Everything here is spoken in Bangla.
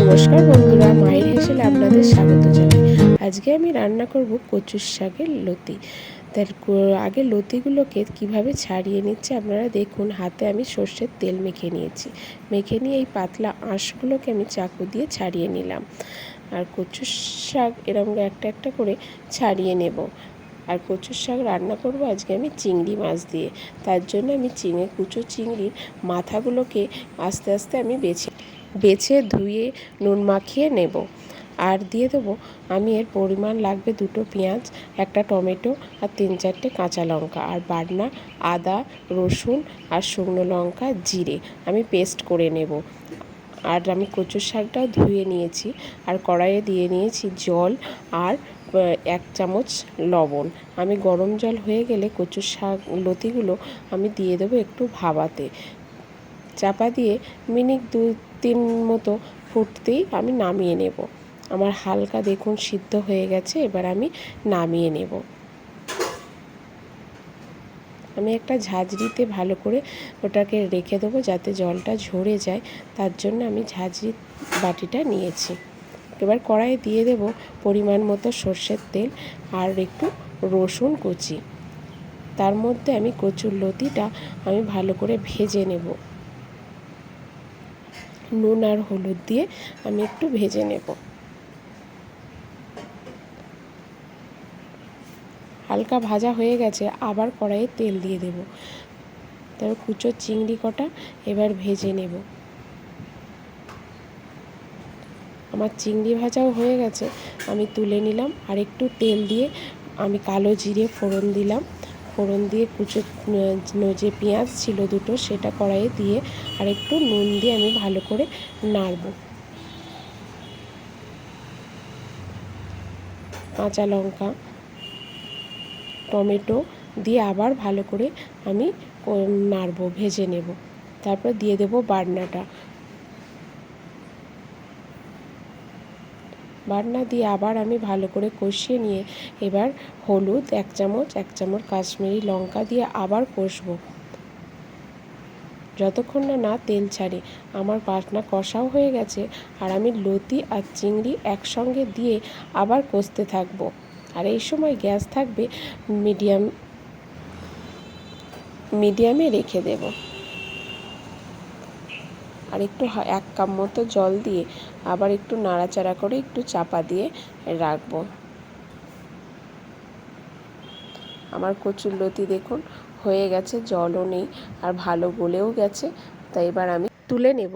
নমস্কার বন্ধুরা, মায়ের হেসেলে আপনাদের স্বাগত জানাই। আজকে আমি রান্না করব কচুর শাকের লতি। তার আগে লতিগুলোকে কীভাবে ছাড়িয়ে নিচ্ছে আপনারা দেখুন, হাতে আমি সর্ষের তেল মেখে নিয়েছি। মেখে নিয়ে এই পাতলা আঁশগুলোকে আমি চাকু দিয়ে ছাড়িয়ে নিলাম। আর কচুর শাক এরকম একটা একটা করে ছাড়িয়ে নেব। আর কচুর শাক রান্না করব আজকে আমি চিংড়ি মাছ দিয়ে। তার জন্য আমি চিংড়ি কুচো চিংড়ির মাথাগুলোকে আস্তে আস্তে আমি বেছে বেছে, ধুয়ে, নুন মাখিয়ে নেব। আর দিয়ে দেবো, আমি এর পরিমাণ লাগবে দুটো পেঁয়াজ, একটা টমেটো আর তিন চারটে কাঁচা লঙ্কা আর বাটনা, আদা, রসুন আর শুকনো লঙ্কা, জিরে। আমি পেস্ট করে নেব। আর আমি কচুর শাকটাও ধুয়ে নিয়েছি। আর কড়াইয়ে দিয়ে নিয়েছি জল আর এক চামচ লবণ। আমি গরম জল হয়ে গেলে কচুর শাক, লতিগুলো আমি দিয়ে দেবো একটু ভাবাতে। চাপা দিয়ে মিনিট দু তিন মতো ফুটতেই আমি নামিয়ে নেব। আমার হালকা দেখুন সিদ্ধ হয়ে গেছে, এবার আমি নামিয়ে নেব। আমি একটা ঝাঁঝরিতে ভালো করে ওটাকে রেখে দেবো যাতে জলটা ঝরে যায়, তার জন্য আমি ঝাঁঝরি বাটিটা নিয়েছি। এবার কড়াইয়ে দিয়ে দেব পরিমাণ মতো সর্ষের তেল আর একটু রসুন কুচি। তার মধ্যে আমি কচুর লতিটা আমি ভালো করে ভেজে নেব। নুন আর হলুদ দিয়ে আমি একটু ভেজে নেব। হালকা ভাজা হয়ে গেছে, আবার কড়াইয়ে তেল দিয়ে দেব। তারপর কুচো চিংড়ি কটা, এবার ভেজে নেব। আমার চিংড়ি ভাজাও হয়ে গেছে, আমি তুলে নিলাম। আর একটু তেল দিয়ে আমি কালো জিরে ফোড়ন দিলাম। ফোড়ন দিয়ে কুচো যে পেঁয়াজ ছিল দুটো সেটা কড়াইয়ে দিয়ে আর একটু নুন দিয়ে আমি ভালো করে নাড়ব। কাঁচা লঙ্কা, টমেটো দিয়ে আবার ভালো করে আমি নাড়বো, ভেজে নেব। তারপর দিয়ে দেবো বাটনাটা। বাটনা দিয়ে আবার আমি ভালো করে কষিয়ে নিয়ে এবার হলুদ এক চামচ এক চামচ কাশ্মীরি লঙ্কা দিয়ে আবার কষবো। যতক্ষণ না না তেল ছাড়ে। আমার বাটনা কষাও হয়ে গেছে আর আমি লতি আর চিংড়ি একসঙ্গে দিয়ে আবার কষতে থাকব। আর এই সময় গ্যাস থাকবে, মিডিয়াম, মিডিয়ামে রেখে দেব। আর একটু এক কাপ মতো জল দিয়ে আবার একটু নাড়াচাড়া করে একটু চাপা দিয়ে রাখব। আমার কচুর লতি দেখুন, হয়ে গেছে, জলও নেই আর ভালো গলেও গেছে, তাই এবার আমি তুলে নেব।